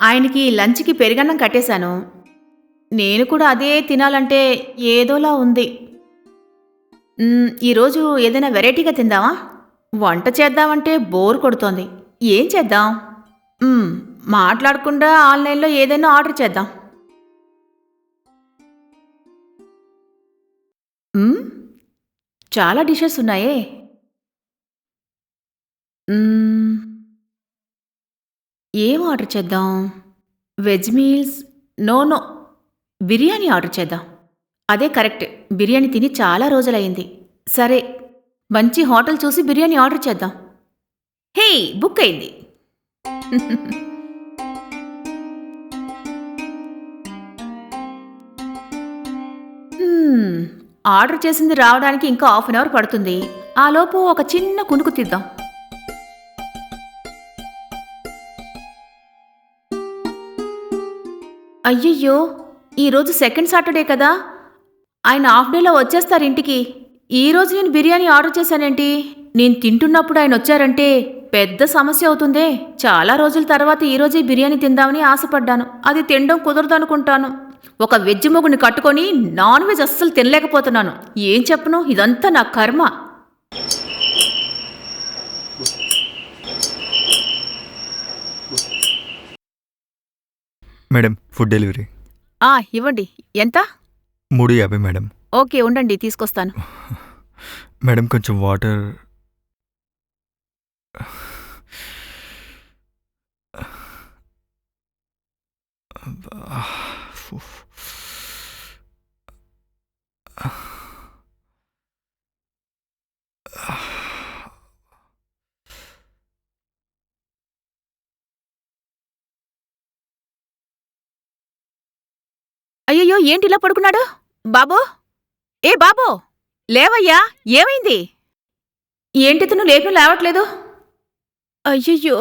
ఆయనకి లంచ్కి పెరిగన్నం కట్టేశాను. నేను కూడా అదే తినాలంటే ఏదోలా ఉంది. ఈరోజు ఏదైనా వెరైటీగా తిందామా? వంట చేద్దామంటే బోర్ కొడుతోంది. ఏం చేద్దాం? మాట్లాడకుండా ఆన్లైన్లో ఏదైనా ఆర్డర్ చేద్దాం. చాలా డిషెస్ ఉన్నాయే మ్, ఏం ఆర్డర్ చేద్దాం? Veg meals? No no. Biryani order చేద్దాం. అదే కరెక్ట్. బిర్యానీ తిని చాలా రోజులైంది సరే మంచి హోటల్ చూసి బిర్యానీ ఆర్డర్ చేద్దాం. హే బుక్ అయింది. ఆర్డర్ చేసింది రావడానికి ఇంకా హాఫ్ అన్ అవర్ పడుతుంది. ఆలోపు ఒక చిన్న కునుకు తీద్దాం. అయ్యయ్యో ఈరోజు సెకండ్ సాటర్డే కదా. ఆయన హాఫ్ డేలో వచ్చేస్తారు ఇంటికి. ఈరోజు నేను బిర్యానీ ఆర్డర్ చేశానేంటి? నేను తింటున్నప్పుడు ఆయన వచ్చారంటే పెద్ద సమస్య అవుతుందే. చాలా రోజుల తర్వాత ఈరోజే బిర్యానీ తిందామని ఆశపడ్డాను. అది తినడం కుదరదు అనుకుంటాను. ఒక వెజ్ మొగుని కట్టుకొని నాన్ వెజ్ అస్సలు తినలేకపోతున్నాను. ఏం చెప్పను? ఇదంతా నా కర్మ. Madam food delivery. ఆ ఇవ్వండి. ఎంత? మూడు యాభై మేడం. ఓకే ఉండండి తీసుకొస్తాను. మేడం కొంచెం వాటర్. అబ్బా, అయ్యయ్యో ఏంటి ఇలా పడుకున్నాడు? బాబో? ఏ బాబో? లేవయ్యా ఏమైంది? ఏంటి తను లేపి లేవట్లేదు? అయ్యయ్యో.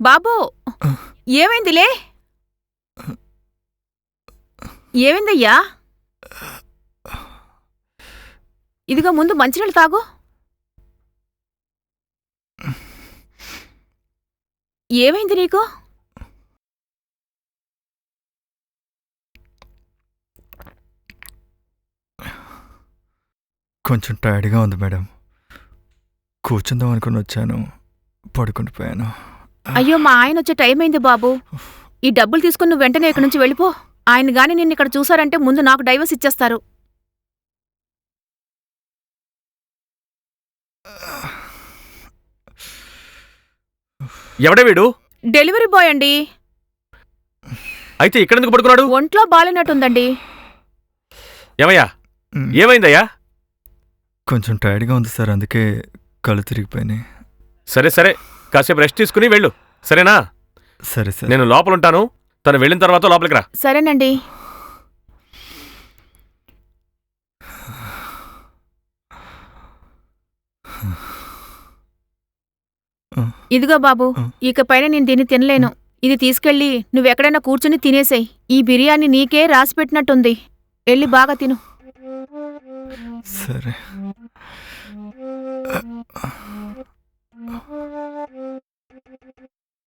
బాబో ఏమైందిలే ఏమైందయ్యా? ఇదిగో ముందు మంచినీళ్ళు తాగు. ఏమైంది నీకు? కొంచెం టైర్డ్గా ఉంది మేడం. కూర్చుందాం అనుకుని వచ్చాను. పడుకుని పోయాను. అయ్యో మా ఆయన వచ్చే టైం అయింది బాబు. ఈ డబ్బులు తీసుకుని నువ్వు వెంటనే ఇక్కడి నుంచి వెళ్ళిపో. ఆయన గాని నిన్ను ఇక్కడ చూసారంటే ముందు నాకు డైవర్స్ ఇచ్చేస్తారు. ఎవడే వీడు? డెలివరీ బాయ్ అండి. అయితే పడుకున్నాడు? ఒంట్లో బాలేనట్టుందండి. ఏమయ్యా? ఏమైందయ్యా? కొంచెం టైర్డ్గా ఉంది సార్ అందుకే కళ్ళు తిరిగిపోయినాయి. సరే సరే. కాసేపు రెస్ట్ తీసుకుని వెళ్ళు. సరేనా? సరే సార్. నేను లోపల ఉంటాను తను వెళ్ళిన తర్వాత లోపలికి రా. సరేనండి. ఇదిగో బాబు ఇక పైన నేను దీన్ని తినలేను. ఇది తీసుకెళ్ళి నువ్వెక్కడైనా కూర్చుని తినేసేయ్. ఈ బిర్యానీ నీకే రాసిపెట్టినట్టుంది వెళ్ళి బాగా తిను. సరే.